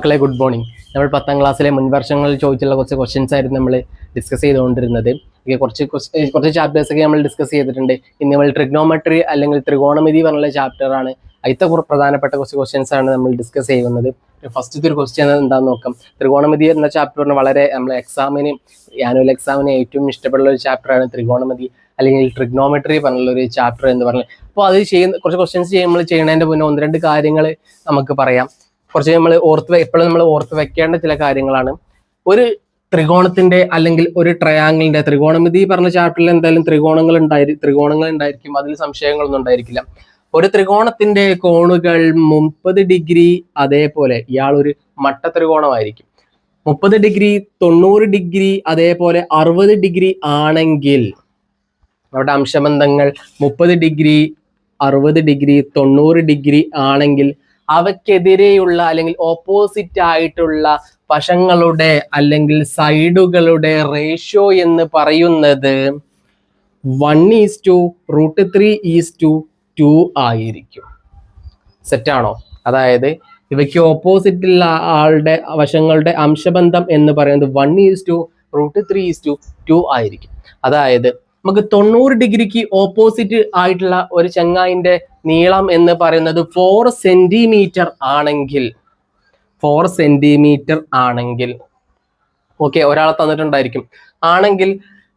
മക്കളെ good morning നമ്മൾ പത്താം ക്ലാസ്സിലെ മുൻവർഷങ്ങളിൽ ചോദിച്ചുള്ള കുറച്ച് ക്വസ്റ്റ്യൻസ് ആയിരുന്നു നമ്മൾ ഡിസ്കസ് ചെയ്തുകൊണ്ടിരുന്നത്. കുറച്ച് കുറച്ച് ചാപ്റ്റേഴ്സ് ഒക്കെ നമ്മൾ ഡിസ്കസ് ചെയ്തിട്ടുണ്ട്. ഇനി നമ്മൾ ട്രിഗ്നോമെട്രി അല്ലെങ്കിൽ ത്രികോണമിതി പറഞ്ഞുള്ള ചാപ്റ്റർ ആണ്. അതിലത്തെ കുറ- പ്രധാനപ്പെട്ട കുറച്ച് ക്വസ്റ്റ്യൻസ് ആണ് നമ്മൾ ഡിസ്കസ് ചെയ്യുന്നത്. ഫസ്റ്റത്തെ ഒരു ക്വസ്റ്റ്യൻ എന്താണെന്ന് നോക്കാം. ത്രികോണമിതി എന്ന ചാപ്റ്ററിന് വളരെ നമ്മൾ എക്സാമിന് ആനുവൽ എക്സാമിന് ഏറ്റവും ഇഷ്ടപ്പെടുന്ന ഒരു ചാപ്റ്ററാണ് ത്രികോണമിതി അല്ലെങ്കിൽ ട്രിഗ്നോമെട്രി പറഞ്ഞുള്ള ഒരു ചാപ്റ്റർ എന്ന് പറഞ്ഞാൽ അപ്പോൾ അത് ചെയ്യുന്ന കുറച്ച് ക്വസ്റ്റ്യൻസ് ചെയ്യുമ്പോൾ ചെയ്യുന്നതിന്റെ മുന്നേ ഒന്ന് രണ്ട് കാര്യങ്ങൾ നമുക്ക് പറയാം. കുറച്ച് നമ്മൾ ഓർത്ത് എപ്പോഴും നമ്മൾ ഓർത്ത് വെക്കേണ്ട ചില കാര്യങ്ങളാണ്. ഒരു ത്രികോണത്തിന്റെ അല്ലെങ്കിൽ ഒരു ട്രയാങ്കിളിന്റെ ത്രികോണമിതി പറഞ്ഞ ചാപ്റ്ററിൽ എന്തായാലും ത്രികോണങ്ങൾ ഉണ്ടായി ത്രികോണങ്ങൾ ഉണ്ടായിരിക്കും. അതിൽ സംശയങ്ങളൊന്നും ഉണ്ടായിരിക്കില്ല. ഒരു ത്രികോണത്തിന്റെ കോണുകൾ മുപ്പത് ഡിഗ്രി അതേപോലെ ഇയാൾ ഒരു മട്ട ത്രികോണമായിരിക്കും. മുപ്പത് ഡിഗ്രി തൊണ്ണൂറ് ഡിഗ്രി അതേപോലെ അറുപത് ഡിഗ്രി ആണെങ്കിൽ അവിടെ അംശബന്ധങ്ങൾ മുപ്പത് ഡിഗ്രി അറുപത് ഡിഗ്രി തൊണ്ണൂറ് ഡിഗ്രി ആണെങ്കിൽ അവയ്ക്കെതിരെയുള്ള അല്ലെങ്കിൽ ഓപ്പോസിറ്റ് ആയിട്ടുള്ള വശങ്ങളുടെ അല്ലെങ്കിൽ സൈഡുകളുടെ റേഷ്യോ എന്ന് പറയുന്നത് one is to root three is to two ആയിരിക്കും. സെറ്റാണോ അതായത് ഇവയ്ക്ക് ഓപ്പോസിറ്റുള്ള ആളുടെ വശങ്ങളുടെ അംശബന്ധം എന്ന് പറയുന്നത് one is to root three is to two ആയിരിക്കും. അതായത് നമുക്ക് തൊണ്ണൂറ് ഡിഗ്രിക്ക് ഓപ്പോസിറ്റ് ആയിട്ടുള്ള ഒരു ചെങ്ങായിന്റെ നീളം എന്ന് പറയുന്നത് ഫോർ സെന്റിമീറ്റർ ആണെങ്കിൽ ഫോർ സെന്റിമീറ്റർ ആണെങ്കിൽ ഓക്കെ ഒരാളെ തന്നിട്ടുണ്ടായിരിക്കും. ആണെങ്കിൽ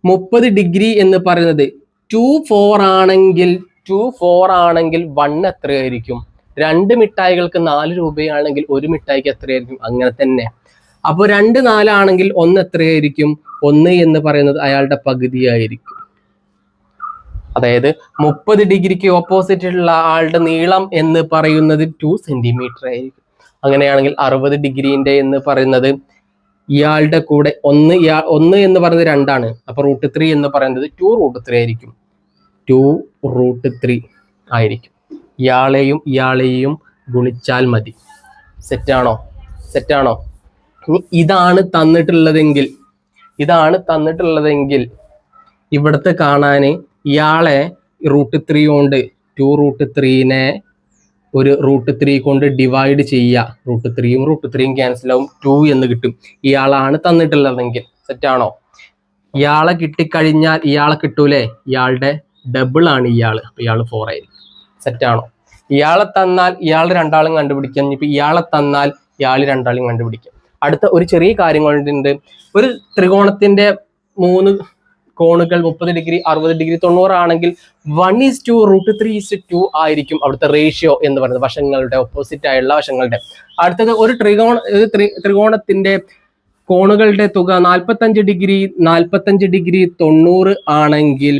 മുപ്പത് ഡിഗ്രി എന്ന് പറയുന്നത് ടു ഫോർ ആണെങ്കിൽ ടു ഫോർ ആണെങ്കിൽ വൺ എത്രയായിരിക്കും? രണ്ട് മിഠായികൾക്ക് നാല് രൂപയാണെങ്കിൽ ഒരു മിഠായിക്ക് എത്രയായിരിക്കും? അങ്ങനെ തന്നെ. അപ്പോൾ രണ്ട് നാലാണെങ്കിൽ ഒന്ന് എത്രയായിരിക്കും? ഒന്ന് എന്ന് പറയുന്നത് അയാളുടെ പകുതിയായിരിക്കും. അതായത് മുപ്പത് ഡിഗ്രിക്ക് ഓപ്പോസിറ്റ് ഉള്ള ആളുടെ നീളം എന്ന് പറയുന്നത് ടു സെന്റിമീറ്റർ ആയിരിക്കും. അങ്ങനെയാണെങ്കിൽ അറുപത് ഡിഗ്രീന്റെ എന്ന് പറയുന്നത് ഇയാളുടെ കൂടെ ഒന്ന് ഇയാൾ ഒന്ന് എന്ന് പറയുന്നത് രണ്ടാണ്. അപ്പൊ റൂട്ട് ത്രീ എന്ന് പറയുന്നത് ടു റൂട്ട് ത്രീ ആയിരിക്കും. ടു റൂട്ട് ത്രീ ആയിരിക്കും. ഇയാളെയും ഇയാളെയും ഗുണിച്ചാൽ മതി. സെറ്റാണോ സെറ്റാണോ ഇതാണ് തന്നിട്ടുള്ളതെങ്കിൽ ഇതാണ് തന്നിട്ടുള്ളതെങ്കിൽ ഇവിടുത്തെ കാണാൻ ഇയാളെ റൂട്ട് ത്രീ കൊണ്ട് ടു റൂട്ട് ത്രീനെ ഒരു റൂട്ട് ത്രീ കൊണ്ട് ഡിവൈഡ് ചെയ്യുക റൂട്ട് ത്രീയും റൂട്ട് ത്രീയും ക്യാൻസൽ ആവും. ടു എന്ന് കിട്ടും. ഇയാളാണ് തന്നിട്ടുള്ളതെങ്കിൽ സെറ്റാണോ ഇയാളെ കിട്ടിക്കഴിഞ്ഞാൽ ഇയാളെ കിട്ടൂലേ? ഇയാളുടെ ഡബിൾ ആണ് ഇയാൾ. അപ്പൊ ഇയാൾ ഫോർ ആയിരിക്കും. സെറ്റാണോ ഇയാളെ തന്നാൽ ഇയാൾ രണ്ടാളും കണ്ടുപിടിക്കാം. ഇപ്പൊ ഇയാളെ തന്നാൽ ഇയാൾ രണ്ടാളും കണ്ടുപിടിക്കാം. അടുത്ത ഒരു ചെറിയ കാര്യം കൊണ്ടുണ്ട് ഒരു ത്രികോണത്തിന്റെ മൂന്ന് കോണുകൾ മുപ്പത് ഡിഗ്രി അറുപത് degree തൊണ്ണൂറാണെങ്കിൽ one is to root three is two ആയിരിക്കും അവിടുത്തെ റേഷ്യോ എന്ന് പറയുന്നത്. വശങ്ങളുടെ ഓപ്പോസിറ്റ് ആയുള്ള വശങ്ങളുടെ. അടുത്തത് ഒരു ത്രികോണ ത്രികോണത്തിന്റെ കോണുകളുടെ തുക നാൽപ്പത്തഞ്ച് ഡിഗ്രി നാൽപ്പത്തഞ്ച് ഡിഗ്രി തൊണ്ണൂറ് ആണെങ്കിൽ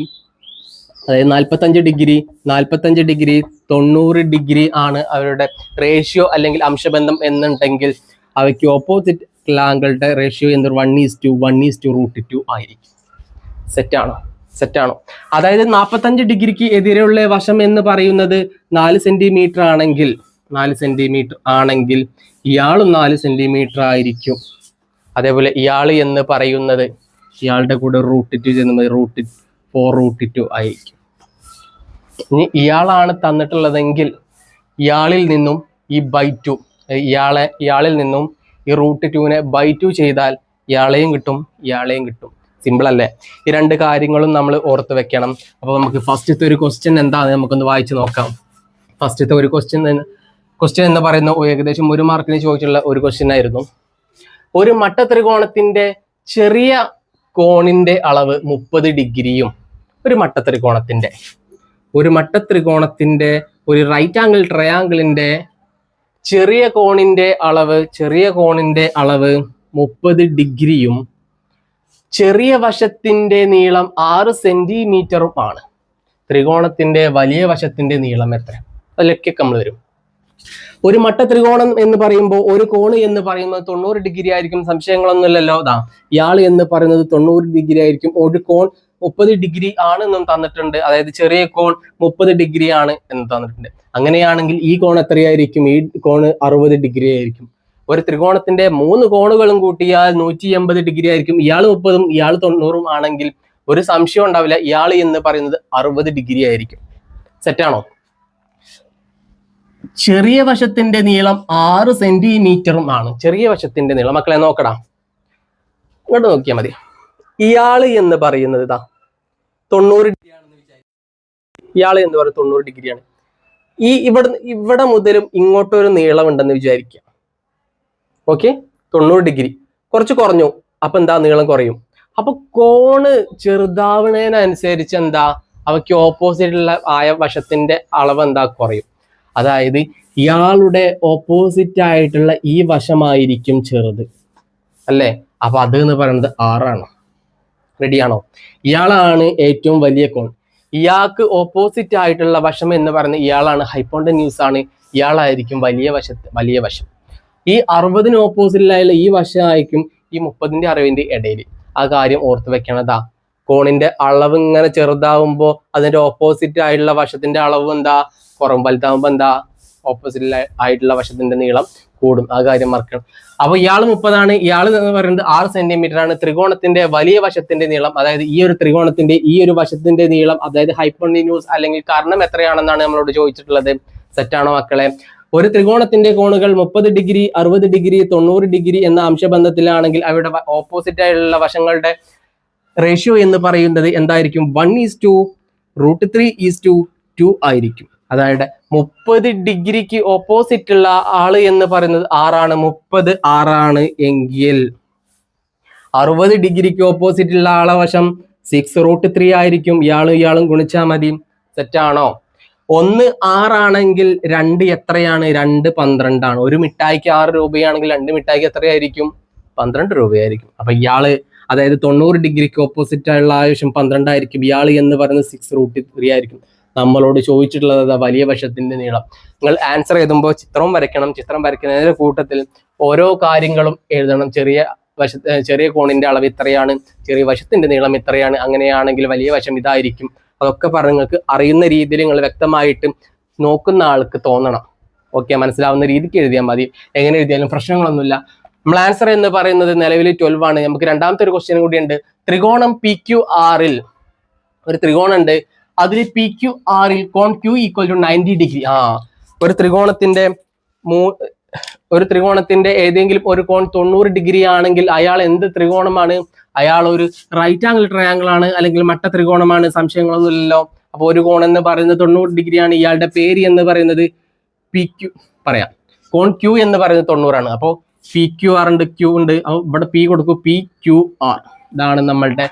അതായത് നാൽപ്പത്തഞ്ച് ഡിഗ്രി നാൽപ്പത്തഞ്ച് ഡിഗ്രി തൊണ്ണൂറ് ഡിഗ്രി ആണ് അവരുടെ റേഷ്യോ അല്ലെങ്കിൽ അംശബന്ധം എന്നുണ്ടെങ്കിൽ അവയ്ക്ക് ഓപ്പോസിറ്റ് ലാങ്കളുടെ റേഷ്യോ എന്ന് one is to one is to root two ആയിരിക്കും. സെറ്റാണോ സെറ്റാണോ അതായത് നാൽപ്പത്തഞ്ച് ഡിഗ്രിക്ക് എതിരെയുള്ള വശം എന്ന് പറയുന്നത് നാല് സെന്റിമീറ്റർ ആണെങ്കിൽ നാല് സെന്റിമീറ്റർ ആണെങ്കിൽ ഇയാളും നാല് സെന്റിമീറ്റർ ആയിരിക്കും. അതേപോലെ ഇയാൾ എന്ന് പറയുന്നത് ഇയാളുടെ കൂടെ റൂട്ട് ടു ചെന്ന് റൂട്ട് ഫോർ റൂട്ട് ടു ആയിരിക്കും. ഇനി ഇയാളാണ് തന്നിട്ടുള്ളതെങ്കിൽ ഇയാളിൽ നിന്നും ഈ ബൈ ടു ഇയാളെ ഇയാളിൽ നിന്നും ഈ റൂട്ട് ടുവിനെ ബൈ ടു ചെയ്താൽ ഇയാളെയും കിട്ടും ഇയാളെയും കിട്ടും. സിമ്പിൾ അല്ലേ? ഈ രണ്ട് കാര്യങ്ങളും നമ്മൾ ഓർത്ത് വെക്കണം. അപ്പോൾ നമുക്ക് ഫസ്റ്റത്തെ ഒരു ക്വസ്റ്റ്യൻ എന്താണെന്ന് നമുക്കൊന്ന് വായിച്ചു നോക്കാം. ഫസ്റ്റത്തെ ഒരു ക്വസ്റ്റ്യൻ ക്വസ്റ്റ്യൻ എന്ന് പറയുന്ന ഏകദേശം ഒരു മാർക്കിന് ചോദിച്ചിട്ടുള്ള ഒരു ക്വസ്റ്റ്യൻ ആയിരുന്നു. ഒരു മട്ട ത്രികോണത്തിന്റെ ചെറിയ കോണിന്റെ അളവ് മുപ്പത് ഡിഗ്രിയും ഒരു മട്ട ത്രികോണത്തിന്റെ ഒരു മട്ട ത്രികോണത്തിന്റെ ഒരു റൈറ്റ് ആംഗിൾ ട്രയാങ്കിളിന്റെ ചെറിയ കോണിന്റെ അളവ് ചെറിയ കോണിന്റെ അളവ് മുപ്പത് ഡിഗ്രിയും ചെറിയ വശത്തിന്റെ നീളം ആറ് സെന്റിമീറ്ററും ആണ്. ത്രികോണത്തിന്റെ വലിയ വശത്തിന്റെ നീളം എത്ര? അതിലൊക്കെ നമ്മൾ വരും. ഒരു മട്ട ത്രികോണം എന്ന് പറയുമ്പോൾ ഒരു കോണ് എന്ന് പറയുന്നത് തൊണ്ണൂറ് ഡിഗ്രി ആയിരിക്കും. സംശയങ്ങളൊന്നുമില്ലല്ലോ. ദാ ഇയാൾ എന്ന് പറയുന്നത് തൊണ്ണൂറ് ഡിഗ്രി ആയിരിക്കും. ഒരു കോൺ മുപ്പത് ഡിഗ്രി ആണെന്നും തന്നിട്ടുണ്ട്. അതായത് ചെറിയ കോൺ മുപ്പത് ഡിഗ്രി ആണ് എന്ന് തന്നിട്ടുണ്ട്. അങ്ങനെയാണെങ്കിൽ ഈ കോൺ എത്രയായിരിക്കും? ഈ കോണ് അറുപത് ഡിഗ്രി ആയിരിക്കും. ഒരു ത്രികോണത്തിന്റെ മൂന്ന് കോണുകളും കൂട്ടിയാൽ നൂറ്റി എൺപത് ഡിഗ്രി ആയിരിക്കും. ഇയാൾ മുപ്പതും ഇയാൾ തൊണ്ണൂറും ആണെങ്കിൽ ഒരു സംശയം ഉണ്ടാവില്ല. ഇയാൾ എന്ന് പറയുന്നത് അറുപത് ഡിഗ്രി ആയിരിക്കും. സെറ്റാണോ ചെറിയ വശത്തിന്റെ നീളം ആറ് സെന്റിമീറ്ററും ആണ്. ചെറിയ വശത്തിന്റെ നീളം. മക്കളെ നോക്കടാ. ഇങ്ങോട്ട് നോക്കിയാൽ മതി. ഇയാൾ എന്ന് പറയുന്നത് ഇതാ. തൊണ്ണൂറ് ഡിഗ്രി ആണെന്ന് വിചാരിക്കും എന്ന് പറയുന്നത് തൊണ്ണൂറ് ഡിഗ്രിയാണ്. ഈ ഇവിടെ ഇവിടെ മുതലും ഇങ്ങോട്ടൊരു നീളം ഉണ്ടെന്ന് വിചാരിക്കുക. ഓക്കെ തൊണ്ണൂറ് ഡിഗ്രി കുറച്ച് കുറഞ്ഞു. അപ്പൊ എന്താ നീളം കുറയും? അപ്പൊ കോണ് ചെറുതാവണേനനുസരിച്ച് എന്താ? അവയ്ക്ക് ഓപ്പോസിറ്റുള്ള ആയ വശത്തിന്റെ അളവ് എന്താ? കുറയും. അതായത് ഇയാളുടെ ഓപ്പോസിറ്റ് ആയിട്ടുള്ള ഈ വശമായിരിക്കും ചെറുത്. അല്ലേ? അപ്പൊ അത് എന്ന് പറയുന്നത് ആറാണ്. റെഡിയാണോ ഇയാളാണ് ഏറ്റവും വലിയ കോൺ ഇയാൾക്ക് ഓപ്പോസിറ്റ് ആയിട്ടുള്ള വശം എന്ന് പറയുന്നത് ഇയാളാണ്. ഹൈപ്പോണ്ടന്യൂസ് ആണ്. ഇയാളായിരിക്കും വലിയ വശത്ത് വലിയ വശം. ഈ അറുപതിന് ഓപ്പോസിറ്റിലായുള്ള ഈ വശമായിരിക്കും ഈ മുപ്പതിന്റെ അറുപതിന്റെ ഇടയിൽ. ആ കാര്യം ഓർത്ത് വെക്കണതാ കോണിന്റെ അളവ് ഇങ്ങനെ ചെറുതാവുമ്പോൾ അതിന്റെ ഓപ്പോസിറ്റ് ആയിട്ടുള്ള വശത്തിന്റെ അളവ് എന്താ? പുറം വലുതാവുമ്പോ എന്താ? ഓപ്പോസിറ്റ് ആയിട്ടുള്ള വശത്തിന്റെ നീളം കൂടും. ആ കാര്യം മറക്കണം. അപ്പൊ ഇയാൾ മുപ്പതാണ്. ഇയാൾ എന്ന് പറയുന്നത് ആറ് സെന്റിമീറ്റർ ആണ്. ത്രികോണത്തിന്റെ വലിയ വശത്തിന്റെ നീളം അതായത് ഈ ഒരു ത്രികോണത്തിന്റെ ഈ ഒരു വശത്തിന്റെ നീളം അതായത് ഹൈപ്പോണ്ടിന്യൂസ് അല്ലെങ്കിൽ കർണം എത്രയാണെന്നാണ് നമ്മളോട് ചോദിച്ചിട്ടുള്ളത്. സെറ്റാണോ മക്കളെ? ഒരു ത്രികോണത്തിന്റെ കോണുകൾ മുപ്പത് ഡിഗ്രി അറുപത് ഡിഗ്രി തൊണ്ണൂറ് ഡിഗ്രി എന്ന അംശബന്ധത്തിലാണെങ്കിൽ അവയുടെ ഓപ്പോസിറ്റ് ആയുള്ള വശങ്ങളുടെ റേഷ്യോ എന്ന് പറയുന്നത് എന്തായിരിക്കും? One is to root three is to two ആയിരിക്കും. അതായത് മുപ്പത് ഡിഗ്രിക്ക് ഓപ്പോസിറ്റ് ഉള്ള ആൾ എന്ന് പറയുന്നത് ആറാണ്. മുപ്പത് ആറാണ് എങ്കിൽ അറുപത് ഡിഗ്രിക്ക് ഓപ്പോസിറ്റ് ഉള്ള ആളെ വശം സിക്സ് റൂട്ട് ത്രീ ആയിരിക്കും. ഇയാളും ഇയാളും ഗുണിച്ചാൽ മതി. സെറ്റാണോ ഒന്ന് ആറാണെങ്കിൽ രണ്ട് എത്രയാണ്? രണ്ട് പന്ത്രണ്ടാണ്. ഒരു മിഠായിക്ക് ആറ് രൂപയാണെങ്കിൽ രണ്ട് മിഠായിക്ക് എത്രയായിരിക്കും? പന്ത്രണ്ട് രൂപയായിരിക്കും. അപ്പൊ ഇയാൾ അതായത് തൊണ്ണൂറ് ഡിഗ്രിക്ക് ഓപ്പോസിറ്റ് ആയുള്ള ആവശ്യം പന്ത്രണ്ടായിരിക്കും. ഇയാൾ എന്ന് പറയുന്നത് സിക്സ് റൂട്ട് ത്രീ ആയിരിക്കും. നമ്മളോട് ചോദിച്ചിട്ടുള്ളത് വലിയ വശത്തിന്റെ നീളം. നിങ്ങൾ ആൻസർ എഴുതുമ്പോൾ ചിത്രം വരയ്ക്കണം. ചിത്രം വരയ്ക്കുന്നതിന്റെ കൂട്ടത്തിൽ ഓരോ കാര്യങ്ങളും എഴുതണം. ചെറിയ വശ ചെറിയ കോണിന്റെ അളവ് ഇത്രയാണ്. ചെറിയ വശത്തിന്റെ നീളം ഇത്രയാണ്. അങ്ങനെയാണെങ്കിൽ വലിയ വശം ഇതായിരിക്കും. അതൊക്കെ പറഞ്ഞ് നിങ്ങൾക്ക് അറിയുന്ന രീതിയിൽ നിങ്ങൾ വ്യക്തമായിട്ട് നോക്കുന്ന ആൾക്ക് തോന്നണം. ഓക്കെ മനസ്സിലാവുന്ന രീതിക്ക് എഴുതിയാൽ മതി. എങ്ങനെ എഴുതിയാലും പ്രശ്നങ്ങളൊന്നുമില്ല. നമ്മൾ ആൻസർ എന്ന് പറയുന്നത് നിലവിൽ ട്വൽവ് ആണ്. നമുക്ക് രണ്ടാമത്തെ ഒരു ക്വസ്റ്റ്യൻ കൂടിയുണ്ട് ത്രികോണം പി ക്യു ആറിൽ ഒരു ത്രികോണം ഉണ്ട്. അതിൽ പി ക്യു ആറിൽ കോൺ Q equal to ninety degree ആ ഒരു ത്രികോണത്തിന്റെ മൂ ഒരു ത്രികോണത്തിന്റെ ഏതെങ്കിലും ഒരു കോൺ തൊണ്ണൂറ് ഡിഗ്രി ആണെങ്കിൽ അയാൾ എന്ത് ത്രികോണമാണ്? അയാൾ ഒരു റൈറ്റ് ആംഗിൾ ട്രയാങ്കിൾ ആണ് അല്ലെങ്കിൽ മട്ട ത്രികോണമാണ് സംശയങ്ങളൊന്നുമില്ലല്ലോ. അപ്പോൾ ഒരു കോൺ എന്ന് പറയുന്നത് തൊണ്ണൂറ് ഡിഗ്രിയാണ് ഇയാളുടെ പേര് എന്ന് പറയുന്നത് പി ക്യു പറയാം. കോൺ ക്യു എന്ന് പറയുന്നത് തൊണ്ണൂറാണ്. അപ്പോൾ പി ക്യു ആർ ഉണ്ട് ക്യൂ ഉണ്ട്. അപ്പോൾ ഇവിടെ പി കൊടുക്കും പി ക്യു ആർ ഇതാണ് നമ്മളുടെ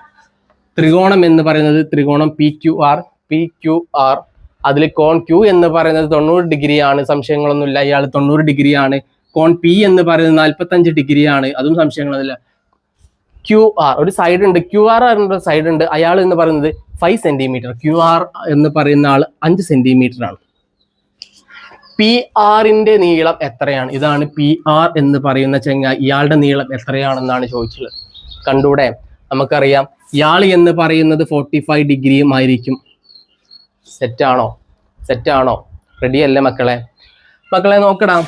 ത്രികോണം എന്ന് പറയുന്നത് ത്രികോണം P Q R P Q R അതിൽ കോൺ ക്യു എന്ന് പറയുന്നത് തൊണ്ണൂറ് ഡിഗ്രിയാണ് സംശയങ്ങളൊന്നുമില്ല. ഇയാൾ തൊണ്ണൂറ് ഡിഗ്രിയാണ്. കോൺ പി എന്ന് പറയുന്നത് നാൽപ്പത്തഞ്ച് ഡിഗ്രിയാണ് അതും സംശയങ്ങളൊന്നുമില്ല. ക്യു ആർ ഒരു സൈഡ് ഉണ്ട്. ക്യു ആർ എന്ന സൈഡ് ഉണ്ട്. അയാൾ എന്ന് പറയുന്നത് ഫൈവ് സെന്റിമീറ്റർ ക്യു ആർ എന്ന് പറയുന്ന ആൾ അഞ്ച് സെന്റിമീറ്റർ ആണ്. പി ആറിന്റെ നീളം എത്രയാണ്? ഇതാണ് പി ആർ എന്ന് പറയുന്ന ചെങ്ങ. ഇയാളുടെ നീളം എത്രയാണെന്നാണ് ചോദിച്ചത് കണ്ടൂടെ നമുക്കറിയാം. ഇയാൾ എന്ന് പറയുന്നത് ഫോർട്ടി ഫൈവ് ഡിഗ്രിയും ആയിരിക്കും. സെറ്റാണോ സെറ്റാണോ റെഡി അല്ലേ മക്കളെ? മക്കളെ നോക്കടാം.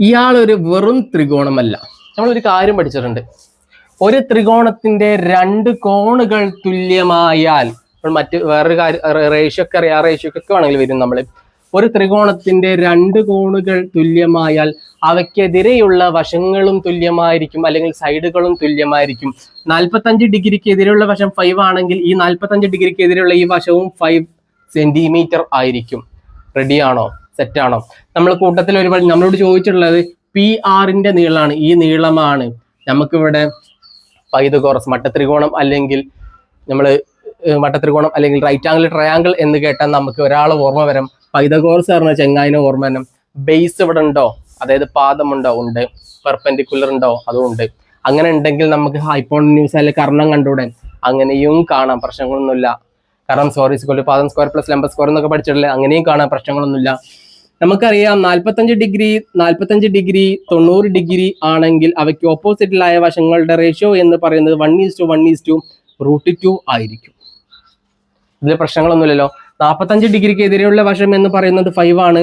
ഇയാളൊരു വെറും ത്രികോണമല്ല. നമ്മളൊരു കാര്യം പഠിച്ചിട്ടുണ്ട്. ഒരു ത്രികോണത്തിന്റെ രണ്ട് കോണുകൾ തുല്യമായാൽ ഇപ്പോൾ മറ്റ് വേറൊരു കാര്യം റേഷ്യോ ഒക്കെ അറിയാം റേഷ്യോ ഒക്കെ വേണമെങ്കിൽ വരും നമ്മൾ ഒരു ത്രികോണത്തിന്റെ രണ്ട് കോണുകൾ തുല്യമായാൽ അവയ്ക്കെതിരെയുള്ള വശങ്ങളും തുല്യമായിരിക്കും അല്ലെങ്കിൽ സൈഡുകളും തുല്യമായിരിക്കും. നാൽപ്പത്തഞ്ച് ഡിഗ്രിക്ക് എതിരെയുള്ള വശം ഫൈവ് ആണെങ്കിൽ ഈ നാൽപ്പത്തഞ്ച് ഡിഗ്രിക്ക് എതിരെയുള്ള ഈ വശവും ഫൈവ് സെന്റിമീറ്റർ ആയിരിക്കും. റെഡിയാണോ ആണോ? നമ്മൾ കൂട്ടത്തിൽ ഒരുപാട് നമ്മളോട് ചോദിച്ചിട്ടുള്ളത് പി ആറിന്റെ നീളമാണ്. ഈ നീളമാണ്. നമുക്കിവിടെ പൈതകോറസ് മട്ടത്രികോണം അല്ലെങ്കിൽ നമ്മൾ മട്ടത്രികോണം അല്ലെങ്കിൽ റൈറ്റ് ആംഗിൾ ട്രയാങ്കിൾ എന്ന് കേട്ടാൽ നമുക്ക് ഒരാൾ ഓർമ്മ വരും. പൈതകോറസ് പറഞ്ഞ ചെങ്ങായിനെ ഓർമ്മ വരും ബേസ് ഇവിടെ ഉണ്ടോ? അതായത് പാദമുണ്ടോ? ഉണ്ട്. പെർപെൻഡിക്കുലർ ഉണ്ടോ? അതും ഉണ്ട്. അങ്ങനെ ഉണ്ടെങ്കിൽ നമുക്ക് ഹൈപ്പോണിന്യൂസ് അല്ലെങ്കിൽ കർണം കണ്ടൂടെ അങ്ങനെയും കാണാം. പ്രശ്നങ്ങളൊന്നുമില്ല. കാരണം സോറി സ്കോർ പാദം സ്ക്വയർ പ്ലസ് ലംബ സ്ക്വയർ എന്നൊക്കെ പഠിച്ചിട്ടില്ലേ? അങ്ങനെയും കാണാം. പ്രശ്നങ്ങളൊന്നുമില്ല. നമുക്കറിയാം നാൽപ്പത്തഞ്ച് ഡിഗ്രി നാൽപ്പത്തഞ്ച് ഡിഗ്രി തൊണ്ണൂറ് ഡിഗ്രി ആണെങ്കിൽ അവയ്ക്ക് ഓപ്പോസിറ്റിലായ വശങ്ങളുടെ റേഷ്യോ എന്ന് പറയുന്നത് one is to one is to root two ആയിരിക്കും. ഇതിൽ പ്രശ്നങ്ങളൊന്നുമില്ലല്ലോ. നാൽപ്പത്തഞ്ച് ഡിഗ്രിക്ക് എതിരെയുള്ള വശം എന്ന് പറയുന്നത് ഫൈവ് ആണ്.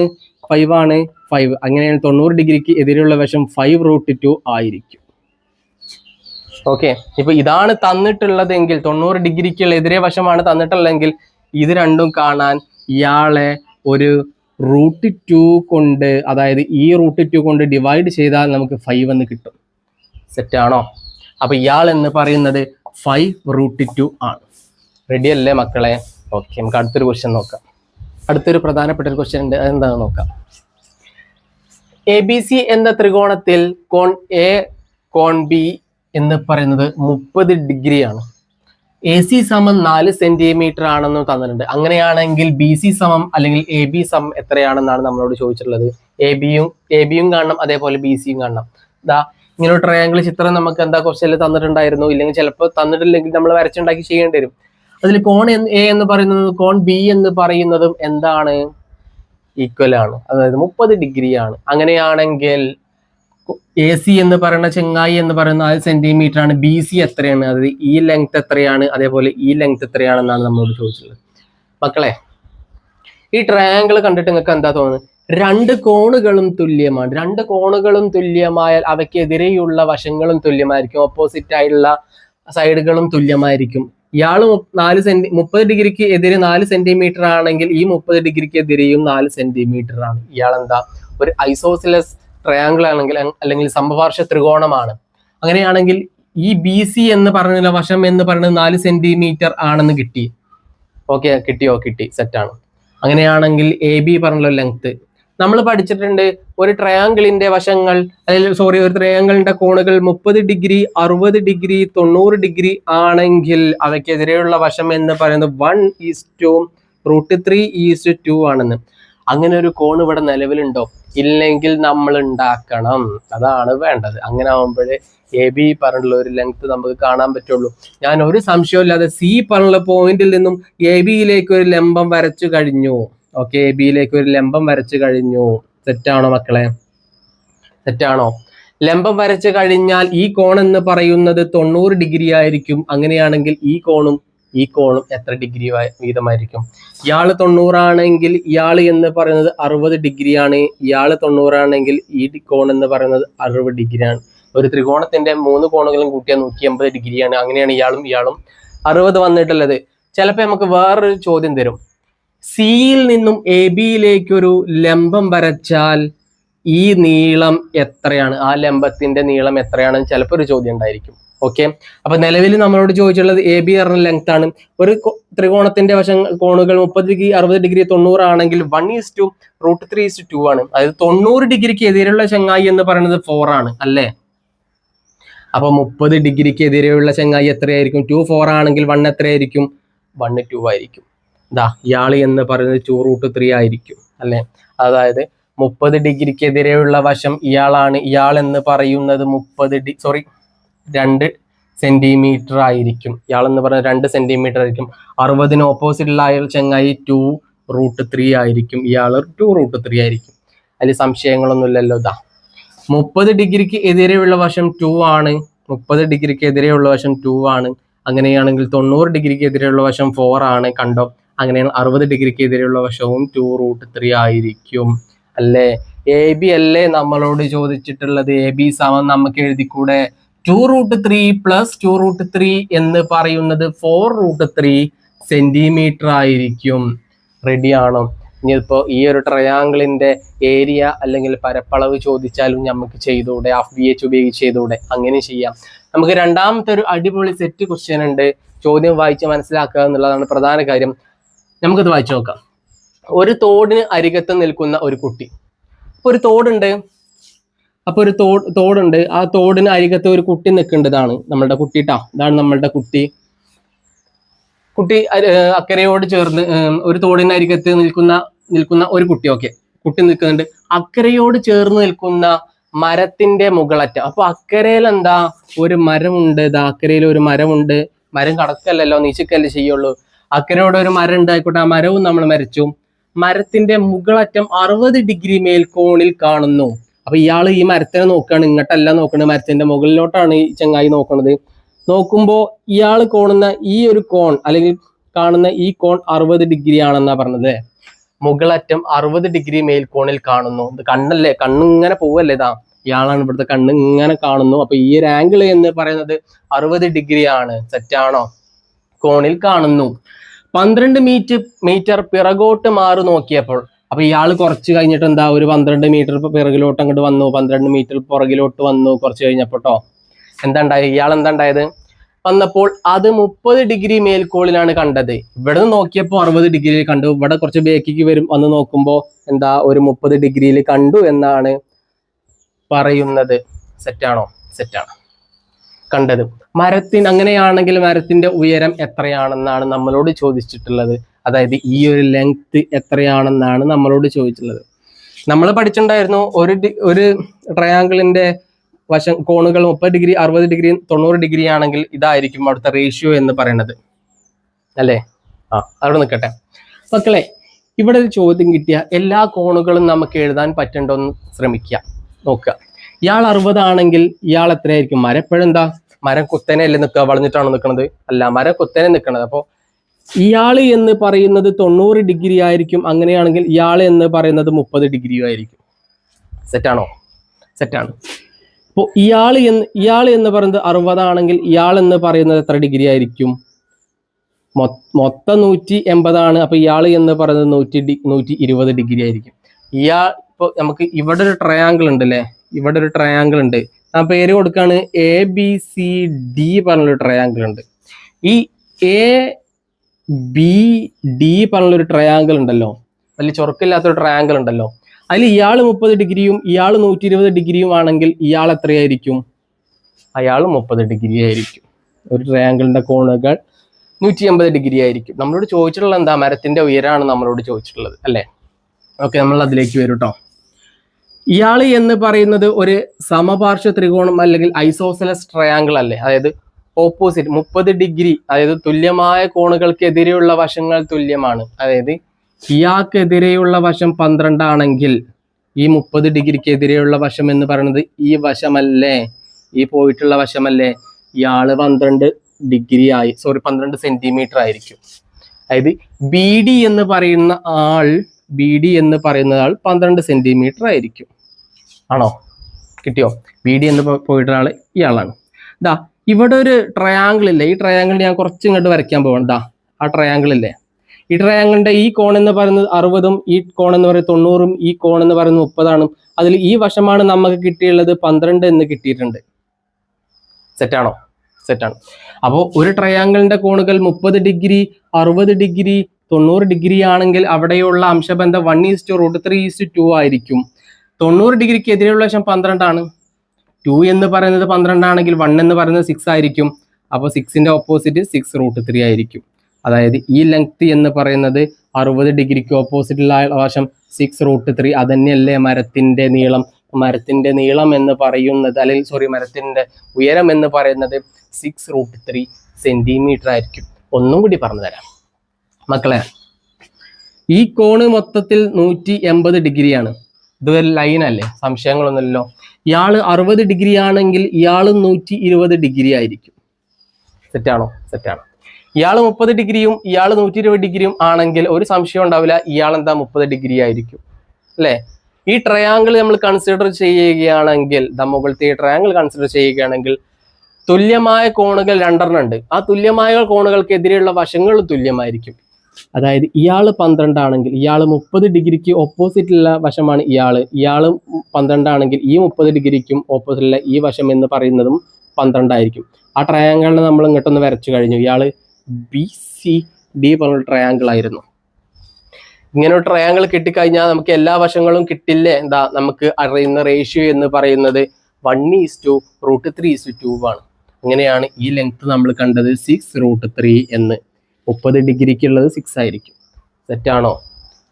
ഫൈവ് ആണ് ഫൈവ് അങ്ങനെയാണ് തൊണ്ണൂറ് ഡിഗ്രിക്ക് എതിരെയുള്ള വശം ഫൈവ് റൂട്ട് ടു ആയിരിക്കും. ഓക്കെ ഇപ്പൊ ഇതാണ് തന്നിട്ടുള്ളതെങ്കിൽ തൊണ്ണൂറ് ഡിഗ്രിക്കുള്ള എതിരെ വശമാണ് തന്നിട്ടുള്ളതെങ്കിൽ ഇത് രണ്ടും കാണാൻ ഇയാളെ ഒരു റൂട്ട് ടു കൊണ്ട് അതായത് ഈ റൂട്ട് ടു കൊണ്ട് ഡിവൈഡ് ചെയ്താൽ നമുക്ക് ഫൈവ് എന്ന് കിട്ടും. സെറ്റാണോ അപ്പൊ ഇയാൾ എന്ന് പറയുന്നത് ഫൈവ് റൂട്ട് ടു ആണ്. റെഡി അല്ലേ മക്കളെ? ഓക്കെ നമുക്ക് അടുത്തൊരു ക്വസ്റ്റ്യൻ നോക്കാം. അടുത്തൊരു പ്രധാനപ്പെട്ട ഒരു ക്വസ്റ്റ്യൻ ഉണ്ട്. അതെന്താണെന്ന് നോക്കാം. എ ബി സി എന്ന ത്രികോണത്തിൽ കോൺ എ കോൺ ബി എന്ന് പറയുന്നത് മുപ്പത് ഡിഗ്രിയാണ്. എ സി സമം നാല് സെന്റിമീറ്റർ ആണെന്ന് തന്നിട്ടുണ്ട്. അങ്ങനെയാണെങ്കിൽ ബി സി സമം അല്ലെങ്കിൽ എ ബി സമം എത്രയാണെന്നാണ് നമ്മളോട് ചോദിച്ചിട്ടുള്ളത്. എ ബിയും എ ബിയും കാണണം അതേപോലെ ബി സിയും കാണണം. ഇതാ ഇങ്ങനെ ഒരു ട്രയാങ്കിൾ ചിത്രം നമുക്ക് എന്താ ക്വസ്റ്റ്യനിൽ തന്നിട്ടുണ്ടായിരുന്നു. ഇല്ലെങ്കിൽ ചിലപ്പോൾ തന്നിട്ടില്ലെങ്കിൽ നമ്മൾ വരച്ചുണ്ടാക്കി ചെയ്യേണ്ടി വരും. അതിൽ കോൺ എ എന്ന് പറയുന്നത് കോൺ ബി എന്ന് പറയുന്നതും എന്താണ്? ഈക്വൽ ആണ്. അതായത് മുപ്പത് ഡിഗ്രി ആണ് അങ്ങനെയാണെങ്കിൽ എ സി എന്ന് പറയുന്ന ചെങ്ങായി എന്ന് പറയുന്ന നാല് സെന്റിമീറ്റർ ആണ്. ബി സി എത്രയാണ്? അതായത് ഈ ലെങ്ത് എത്രയാണ്? അതേപോലെ ഈ ലെങ്ത് എത്രയാണെന്നാണ് നമ്മളോട് ചോദിച്ചത്. മക്കളെ ഈ ട്രയാങ്കിൾ കണ്ടിട്ട് നിങ്ങൾക്ക് എന്താ തോന്നുന്നത്? രണ്ട് കോണുകളും തുല്യമാണ്. രണ്ട് കോണുകളും തുല്യമായാൽ അവയ്ക്കെതിരെയുള്ള വശങ്ങളും തുല്യമായിരിക്കും. ഓപ്പോസിറ്റ് ആയിട്ടുള്ള സൈഡുകളും തുല്യമായിരിക്കും. ഇയാൾ നാല് സെന്റി മുപ്പത് ഡിഗ്രിക്ക് എതിരെ നാല് സെന്റിമീറ്റർ ആണെങ്കിൽ ഈ മുപ്പത് ഡിഗ്രിക്ക് എതിരെയും നാല് സെന്റിമീറ്റർ ആണ്. ഇയാൾ എന്താ ഒരു ഐസോസിലസ് ട്രയാങ്കിൾ ആണെങ്കിൽ അല്ലെങ്കിൽ സമപാർശ്വ ത്രികോണമാണ്. അങ്ങനെയാണെങ്കിൽ ഈ ബി സി എന്ന് പറഞ്ഞ വശം എന്ന് പറയുന്നത് നാല് സെന്റിമീറ്റർ ആണെന്ന് കിട്ടി. ഓക്കെ കിട്ടിയോ? കിട്ടി. സെറ്റാണ് അങ്ങനെയാണെങ്കിൽ എ ബി പറഞ്ഞ ലെങ്ത് നമ്മൾ പഠിച്ചിട്ടുണ്ട് ഒരു ട്രയാങ്കിളിന്റെ വശങ്ങൾ അല്ലെങ്കിൽ സോറി ഒരു ട്രയാങ്കിളിന്റെ കോണുകൾ മുപ്പത് ഡിഗ്രി അറുപത് ഡിഗ്രി തൊണ്ണൂറ് ഡിഗ്രി ആണെങ്കിൽ അവയ്ക്കെതിരെയുള്ള വശം എന്ന് പറയുന്നത് one is to root three is two ആണെന്ന്. അങ്ങനെ ഒരു കോൺ ഇവിടെ നിലവിലുണ്ടോ? ഇല്ലെങ്കിൽ നമ്മൾ ഉണ്ടാക്കണം. അതാണ് വേണ്ടത്. അങ്ങനെ ആവുമ്പോഴേ എ ബി പറഞ്ഞുള്ള ഒരു ലെങ്ത് നമുക്ക് കാണാൻ പറ്റുള്ളൂ. ഞാൻ ഒരു സംശയവും ഇല്ലാതെ സി പറഞ്ഞുള്ള പോയിന്റിൽ നിന്നും എ ബിയിലേക്ക് ഒരു ലംബം വരച്ചു കഴിഞ്ഞു. ഓക്കെ എ ബിയിലേക്ക് ഒരു ലംബം വരച്ചു കഴിഞ്ഞു. തെറ്റാണോ മക്കളെ? തെറ്റാണോ? ലംബം വരച്ചു കഴിഞ്ഞാൽ ഈ കോൺ എന്ന് പറയുന്നത് തൊണ്ണൂറ് ഡിഗ്രി ആയിരിക്കും. അങ്ങനെയാണെങ്കിൽ ഈ കോണും ഈ കോണും എത്ര ഡിഗ്രി വീതമായിരിക്കും? ഇയാൾ തൊണ്ണൂറാണെങ്കിൽ ഇയാൾ എന്ന് പറയുന്നത് അറുപത് ഡിഗ്രിയാണ് ഇയാൾ തൊണ്ണൂറാണെങ്കിൽ ഈ കോൺ എന്ന് പറയുന്നത് അറുപത് ഡിഗ്രിയാണ് ഒരു ത്രികോണത്തിന്റെ മൂന്ന് കോണുകളും കൂട്ടിയാൽ നൂറ്റി അമ്പത് ഡിഗ്രിയാണ് അങ്ങനെയാണ് ഇയാളും ഇയാളും അറുപത് വന്നിട്ടുള്ളത്. ചിലപ്പോൾ നമുക്ക് വേറൊരു ചോദ്യം തരും. സിയിൽ നിന്നും എ ബിയിലേക്ക് ഒരു ലംബം വരച്ചാൽ ഈ നീളം എത്രയാണ്? ആ ലംബത്തിന്റെ നീളം എത്രയാണെന്ന് ചിലപ്പോൾ ഒരു ചോദ്യം ഉണ്ടായിരിക്കും. ഓക്കെ അപ്പൊ നിലവിൽ നമ്മളോട് ചോദിച്ചുള്ളത് എ ബി പറഞ്ഞ ലെങ്ത് ആണ്. ഒരു ത്രികോണത്തിന്റെ വശം കോണുകൾ മുപ്പത് ഡിഗ്രി അറുപത് ഡിഗ്രി തൊണ്ണൂറ് ആണെങ്കിൽ one is to root three is two ആണ്. അതായത് തൊണ്ണൂറ് ഡിഗ്രിക്ക് എതിരെയുള്ള ചങ്ങായി എന്ന് പറയുന്നത് ഫോർ ആണ് അല്ലേ? അപ്പൊ മുപ്പത് ഡിഗ്രിക്ക് എതിരെയുള്ള ചങ്ങായി എത്രയായിരിക്കും? ടു ഫോർ ആണെങ്കിൽ വൺ എത്രയായിരിക്കും? വൺ ടു ആയിരിക്കും. ദാ ഇയാൾ എന്ന് പറയുന്നത് ടു റൂട്ട് ത്രീ ആയിരിക്കും അല്ലെ? അതായത് മുപ്പത് ഡിഗ്രിക്ക് എതിരെയുള്ള വശം ഇയാളാണ്. ഇയാൾ എന്ന് പറയുന്നത് മുപ്പത് ഡി സോറി രണ്ട് സെന്റിമീറ്റർ ആയിരിക്കും. ഇയാളെന്ന് പറഞ്ഞാൽ രണ്ട് സെന്റിമീറ്റർ ആയിരിക്കും. അറുപതിന് ഓപ്പോസിറ്റുള്ള അയാൾ ചങ്ങായി ടു റൂട്ട് ത്രീ ആയിരിക്കും. ഇയാൾ ടു റൂട്ട് ത്രീ ആയിരിക്കും. അതിൽ സംശയങ്ങളൊന്നുമില്ലല്ലോ ഇതാ മുപ്പത് ഡിഗ്രിക്ക് എതിരെയുള്ള വശം ടു ആണ്. മുപ്പത് ഡിഗ്രിക്ക് എതിരെയുള്ള വശം ടു ആണ്. അങ്ങനെയാണെങ്കിൽ തൊണ്ണൂറ് ഡിഗ്രിക്ക് എതിരെയുള്ള വശം ഫോർ ആണ്. കണ്ടോ? അങ്ങനെയാണ് അറുപത് ഡിഗ്രിക്ക് എതിരെയുള്ള വശവും ടു റൂട്ട് ത്രീ ആയിരിക്കും. അല്ലേ? എ ബി അല്ലേ നമ്മളോട് ചോദിച്ചിട്ടുള്ളത്? എ ബി സമം നമുക്ക് എഴുതിക്കൂടെ? Two root three plus two root three എന്ന് പറയുന്നത് ഫോർ റൂട്ട് ത്രീ സെന്റിമീറ്റർ ആയിരിക്കും. റെഡിയാണോ ഇനിയിപ്പോ ഈ ഒരു ട്രയാങ്കിളിന്റെ ഏരിയ അല്ലെങ്കിൽ പരപ്പളവ് ചോദിച്ചാലും നമുക്ക് ചെയ്തൂടെ ഹാഫ് ബി എച്ച് ഉപയോഗിച്ച് ചെയ്തൂടെ അങ്ങനെ ചെയ്യാം. നമുക്ക് രണ്ടാമത്തെ ഒരു അടിപൊളി സെറ്റ് ക്വസ്റ്റ്യൻ ഉണ്ട്. ചോദ്യം വായിച്ച് മനസ്സിലാക്കുക എന്നുള്ളതാണ് പ്രധാന കാര്യം. നമുക്കത് വായിച്ചു നോക്കാം. ഒരു തോടിന് അരികത്ത് നിൽക്കുന്ന ഒരു കുട്ടി. ഒരു തോടുണ്ട്. അപ്പൊ ഒരു തോട് തോടുണ്ട്. ആ തോടിന് അരികത്ത് ഒരു കുട്ടി നിൽക്കേണ്ടതാണ് നമ്മളുടെ കുട്ടിട്ടാ. ഇതാണ് നമ്മളുടെ കുട്ടി. കുട്ടി അക്കരയോട് ചേർന്ന് ഒരു തോടിന് അരികത്ത് നിൽക്കുന്ന നിൽക്കുന്ന ഒരു കുട്ടി. ഓക്കെ. കുട്ടി നിൽക്കുന്നുണ്ട്. അക്കരയോട് ചേർന്ന് നിൽക്കുന്ന മരത്തിന്റെ മുകളറ്റം. അപ്പൊ അക്കരയിൽ എന്താ ഒരു മരമുണ്ട്. ഇതാ അക്കരയിൽ ഒരു മരമുണ്ട്. മരം കടക്കല്ലല്ലോ നീച്ചക്കല്ലേ ചെയ്യുള്ളൂ. അക്കരയോട് ഒരു മരം ഉണ്ടായിക്കോട്ടെ. ആ മരവും നമ്മൾ മരിച്ചു. മരത്തിന്റെ മുകളറ്റം അറുപത് ഡിഗ്രി മേൽക്കോണിൽ കാണുന്നു. അപ്പൊ ഇയാൾ ഈ മരത്തിനെ നോക്കുകയാണ് ഇങ്ങോട്ടല്ല നോക്കുന്നത് മരത്തിന്റെ മുകളിലോട്ടാണ് ഈ ചങ്ങായി നോക്കുന്നത് നോക്കുമ്പോൾ ഇയാൾ കാണുന്ന ഈ ഒരു കോൺ അല്ലെങ്കിൽ കാണുന്ന ഈ കോൺ അറുപത് ഡിഗ്രി ആണെന്നാ പറഞ്ഞത്. മുകളറ്റം അറുപത് ഡിഗ്രി മേൽക്കോണിൽ കാണുന്നു. ഇത് കണ്ണല്ലേ? കണ്ണിങ്ങനെ പോവല്ലേ ഇതാ? ഇയാളാണ് ഇവിടുത്തെ കണ്ണ് ഇങ്ങനെ കാണുന്നു. അപ്പൊ ഈ ഒരു ആംഗിൾ എന്ന് പറയുന്നത് അറുപത് ഡിഗ്രി ആണ്. സെറ്റാണോ കോണിൽ കാണുന്നു. പന്ത്രണ്ട് മീറ്റ് മീറ്റർ പിറകോട്ട് മാറി നോക്കിയപ്പോൾ അപ്പൊ ഇയാൾ കുറച്ച് കഴിഞ്ഞിട്ട് എന്താ ഒരു പന്ത്രണ്ട് മീറ്റർ പിറകിലോട്ട് അങ്ങോട്ട് വന്നു. പന്ത്രണ്ട് മീറ്റർ പുറകിലോട്ട് വന്നു കുറച്ച് കഴിഞ്ഞപ്പോട്ടോ എന്താ ഉണ്ടായത്? ഇയാൾ എന്താ ഉണ്ടായത്? വന്നപ്പോൾ അത് മുപ്പത് ഡിഗ്രി മേൽക്കോളിലാണ് കണ്ടത്. ഇവിടെ നിന്ന് നോക്കിയപ്പോൾ അറുപത് ഡിഗ്രിയിൽ കണ്ടു. ഇവിടെ കുറച്ച് ബേക്കിക്ക് വരും വന്ന് നോക്കുമ്പോൾ എന്താ ഒരു മുപ്പത് ഡിഗ്രിയിൽ കണ്ടു എന്നാണ് പറയുന്നത്. സെറ്റാണോ സെറ്റാണ് കണ്ടത്. മരത്തിന് അങ്ങനെയാണെങ്കിൽ മരത്തിന്റെ ഉയരം എത്രയാണെന്നാണ് നമ്മളോട് ചോദിച്ചിട്ടുള്ളത്. അതായത് ഈ ഒരു ലെങ്ത് എത്രയാണെന്നാണ് നമ്മളോട് ചോദിച്ചിട്ടുള്ളത്. നമ്മൾ പഠിച്ചിട്ടുണ്ടായിരുന്നു ഒരു ഒരു ട്രയാങ്കിളിന്റെ വശം കോണുകൾ മുപ്പത് ഡിഗ്രി അറുപത് ഡിഗ്രി തൊണ്ണൂറ് ഡിഗ്രി ആണെങ്കിൽ ഇതായിരിക്കും അവിടുത്തെ റേഷ്യോ എന്ന് പറയുന്നത് അല്ലേ? ആ അവിടെ നിൽക്കട്ടെ മക്കളെ ഇവിടെ ഒരു ചോദ്യം കിട്ടിയ എല്ലാ കോണുകളും നമുക്ക് എഴുതാൻ പറ്റണ്ടോന്ന് ശ്രമിക്കുക നോക്കുക ഇയാൾ അറുപതാണെങ്കിൽ ഇയാൾ എത്രയായിരിക്കും? മരം എപ്പോഴെന്താ മരം കുത്തനെ അല്ലേ നിൽക്കുക വളഞ്ഞിട്ടാണോ നിൽക്കുന്നത് അല്ല മരം കുത്തനെ നിൽക്കുന്നത് അപ്പോൾ ഇയാൾ എന്ന് പറയുന്നത് തൊണ്ണൂറ് ഡിഗ്രി ആയിരിക്കും. അങ്ങനെയാണെങ്കിൽ ഇയാൾ എന്ന് പറയുന്നത് മുപ്പത് ഡിഗ്രിയും ആയിരിക്കും. സെറ്റാണോ സെറ്റാണ് അപ്പോൾ ഇയാൾ എന്ന് ഇയാൾ എന്ന് പറയുന്നത് അറുപതാണെങ്കിൽ ഇയാൾ എന്ന് പറയുന്നത് എത്ര ഡിഗ്രി ആയിരിക്കും? മൊത്തം നൂറ്റി എൺപതാണ് അപ്പൊ ഇയാൾ എന്ന് പറയുന്നത് നൂറ്റി ഡി നൂറ്റി ഇരുപത് ഡിഗ്രി ആയിരിക്കും. ഇയാൾ ഇപ്പൊ നമുക്ക് ഇവിടെ ഒരു ട്രയാങ്കിൾ ഉണ്ട് അല്ലേ ഇവിടെ ഒരു ട്രയാങ്കിൾ ഉണ്ട്. ആ പേര് കൊടുക്കാണ് എ ബി സി ഡി പറഞ്ഞൊരു ട്രയാങ്കിൾ ഉണ്ട്. ഈ എ ബി ഡി പറഞ്ഞൊരു ട്രയാങ്കിൾ ഉണ്ടല്ലോ. വലിയ ചൊറക്കില്ലാത്തൊരു ട്രയാങ്കിൾ ഉണ്ടല്ലോ. അതിൽ ഇയാൾ മുപ്പത് ഡിഗ്രിയും ഇയാൾ നൂറ്റി ഇരുപത് ഡിഗ്രിയും ആണെങ്കിൽ ഇയാൾ എത്രയായിരിക്കും? അയാൾ മുപ്പത് ഡിഗ്രി ആയിരിക്കും. ഒരു ട്രയാങ്കിളിന്റെ കോണുകൾ നൂറ്റി അമ്പത് ഡിഗ്രി ആയിരിക്കും. നമ്മളോട് ചോദിച്ചിട്ടുള്ളത് എന്താ? മരത്തിന്റെ ഉയരമാണ് നമ്മളോട് ചോദിച്ചിട്ടുള്ളത് അല്ലേ? ഓക്കെ നമ്മൾ അതിലേക്ക് വരും കേട്ടോ ഇയാൾ എന്ന് പറയുന്നത് ഒരു സമപാർശ്വ ത്രികോണം അല്ലെങ്കിൽ ഐസോസലസ് ട്രയാങ്കിൾ അല്ലേ? അതായത് ഓപ്പോസിറ്റ് മുപ്പത് ഡിഗ്രി അതായത് തുല്യമായ കോണുകൾക്കെതിരെയുള്ള വശങ്ങൾ തുല്യമാണ്. അതായത് ഇയാൾക്കെതിരെയുള്ള വശം പന്ത്രണ്ടാണെങ്കിൽ ഈ മുപ്പത് ഡിഗ്രിക്കെതിരെയുള്ള വശം എന്ന് പറയുന്നത് ഈ വശമല്ലേ? ഈ പോയിട്ടുള്ള വശമല്ലേ? ഇയാൾ പന്ത്രണ്ട് ഡിഗ്രി ആയി സോറി പന്ത്രണ്ട് സെന്റിമീറ്റർ ആയിരിക്കും. അതായത് ബി ഡി എന്ന് പറയുന്ന ആൾ ബി ഡി എന്ന് പറയുന്ന ആൾ പന്ത്രണ്ട് സെന്റിമീറ്റർ ആയിരിക്കും. ആണോ? കിട്ടിയോ? ബി ഡി എന്ന് പോയിട്ടുള്ള ആൾ ഇയാളാണ്. ദാ ഇവിടെ ഒരു ട്രയാങ്കിൾ ഇല്ലേ? ഈ ട്രയാങ്കിൾ ഞാൻ കുറച്ച് ഇങ്ങോട്ട് വരയ്ക്കാൻ പോകണ്ട ആ ട്രയാങ്കിൾ ഇല്ലേ? ഈ ട്രയാങ്കിളിന്റെ ഈ കോൺ എന്ന് പറയുന്നത് അറുപതും ഈ കോൺ എന്ന് പറയുന്നത് തൊണ്ണൂറും ഈ കോൺ എന്ന് പറയുന്നത് മുപ്പതാണ്. അതിൽ ഈ വശമാണ് നമുക്ക് കിട്ടിയുള്ളത് പന്ത്രണ്ട് എന്ന് കിട്ടിയിട്ടുണ്ട്. സെറ്റാണോ സെറ്റാണ് അപ്പോൾ ഒരു ട്രയാങ്കിളിന്റെ കോണുകൾ മുപ്പത് ഡിഗ്രി അറുപത് ഡിഗ്രി തൊണ്ണൂറ് ഡിഗ്രി ആണെങ്കിൽ അവിടെയുള്ള അംശബന്ധം one is to root three is two ആയിരിക്കും. തൊണ്ണൂറ് ഡിഗ്രിക്ക് എതിരെയുള്ള വശം പന്ത്രണ്ടാണ്. ടു എന്ന് പറയുന്നത് പന്ത്രണ്ടാണെങ്കിൽ വൺ എന്ന് പറയുന്നത് സിക്സ് ആയിരിക്കും. അപ്പോൾ സിക്സിന്റെ ഓപ്പോസിറ്റ് സിക്സ് റൂട്ട് ത്രീ ആയിരിക്കും. അതായത് ഈ ലെങ്ത് എന്ന് പറയുന്നത് അറുപത് ഡിഗ്രിക്ക് ഓപ്പോസിറ്റുള്ള വശം സിക്സ് റൂട്ട് ത്രീ അതന്നെയല്ലേ മരത്തിന്റെ നീളം. മരത്തിന്റെ നീളം എന്ന് പറയുന്നത് അല്ലെങ്കിൽ സോറി മരത്തിന്റെ ഉയരം എന്ന് പറയുന്നത് സിക്സ് റൂട്ട് ത്രീ സെന്റിമീറ്റർ ആയിരിക്കും. ഒന്നും കൂടി പറഞ്ഞു തരാം. മക്കളെ ഈ കോണ് മൊത്തത്തിൽ നൂറ്റി എൺപത് ഡിഗ്രിയാണ്. ഇതൊരു ലൈൻ അല്ലേ? സംശയങ്ങളൊന്നുമില്ലല്ലോ. ഇയാൾ അറുപത് ഡിഗ്രി ആണെങ്കിൽ ഇയാൾ നൂറ്റി ഇരുപത് ഡിഗ്രി ആയിരിക്കും. സെറ്റാണോ സെറ്റാണ് ഇയാൾ മുപ്പത് ഡിഗ്രിയും ഇയാൾ നൂറ്റി ഇരുപത് ഡിഗ്രിയും ആണെങ്കിൽ ഒരു സംശയം ഉണ്ടാവില്ല ഇയാൾ എന്താ മുപ്പത് ഡിഗ്രി ആയിരിക്കും. അല്ലേ? ഈ ട്രയാങ്കിൾ നമ്മൾ കൺസിഡർ ചെയ്യുകയാണെങ്കിൽ മുകളിലത്തെ ഈ ട്രയാങ്കിൾ കൺസിഡർ ചെയ്യുകയാണെങ്കിൽ തുല്യമായ കോണുകൾ രണ്ടെണ്ണം ഉണ്ട്. ആ തുല്യമായ കോണുകൾക്ക് എതിരെയുള്ള വശങ്ങൾ തുല്യമായിരിക്കും. അതായത് ഇയാൾ പന്ത്രണ്ടാണെങ്കിൽ ഇയാൾ മുപ്പത് ഡിഗ്രിക്ക് ഓപ്പോസിറ്റുള്ള വശമാണ് ഇയാൾ ഇയാൾ പന്ത്രണ്ടാണെങ്കിൽ ഈ മുപ്പത് ഡിഗ്രിക്കും ഓപ്പോസിറ്റുള്ള ഈ വശം എന്ന് പറയുന്നതും പന്ത്രണ്ടായിരിക്കും. ആ ട്രയാങ്കിളിനെ നമ്മൾ ഇങ്ങോട്ടൊന്ന് വരച്ചു കഴിഞ്ഞു. ഇയാൾ ബി സി ഡി പറഞ്ഞ ട്രയാങ്കിൾ ആയിരുന്നു. ഇങ്ങനെ ഒരു ട്രയാങ്കിൾ കിട്ടിക്കഴിഞ്ഞാൽ നമുക്ക് എല്ലാ വശങ്ങളും കിട്ടില്ലേ? എന്താ നമുക്ക് അറിയുന്ന റേഷ്യോ എന്ന് പറയുന്നത് one is to root three is two ആണ്. അങ്ങനെയാണ് ഈ ലെങ്ത് നമ്മൾ കണ്ടത് സിക്സ് റൂട്ട് ത്രീ എന്ന്. മുപ്പത് ഡിഗ്രിക്കുള്ളത് സിക്സ് ആയിരിക്കും. സെറ്റാണോ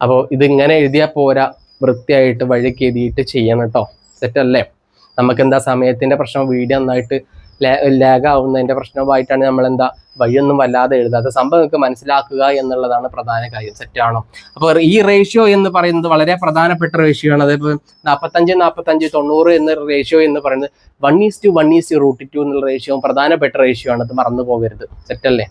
അപ്പോൾ ഇത് ഇങ്ങനെ എഴുതിയാൽ പോരാ. വൃത്തിയായിട്ട് വഴിക്ക് എഴുതിയിട്ട് ചെയ്യണം കേട്ടോ സെറ്റല്ലേ നമുക്ക് എന്താ സമയത്തിന്റെ പ്രശ്നം? വീഡിയോ നന്നായിട്ട് ലാഗ് ആവുന്നതിന്റെ പ്രശ്നമായിട്ടാണ് നമ്മൾ എന്താ വഴിയൊന്നും വല്ലാതെ എഴുതാത്ത സംഭവം നിങ്ങൾക്ക് മനസ്സിലാക്കുക എന്നുള്ളതാണ് പ്രധാന കാര്യം. സെറ്റാണോ അപ്പോൾ ഈ റേഷ്യോ എന്ന് പറയുന്നത് വളരെ പ്രധാനപ്പെട്ട റേഷ്യോ ആണ്. അതായത് നാൽപ്പത്തഞ്ച് നാൽപ്പത്തഞ്ച് തൊണ്ണൂറ് എന്ന റേഷ്യോ എന്ന് പറയുന്നത് one is to one is root two എന്നുള്ള റേഷ്യോ പ്രധാനപ്പെട്ട റേഷ്യോ ആണ്. അത് മറന്നു പോകരുത്. സെറ്റല്ലേ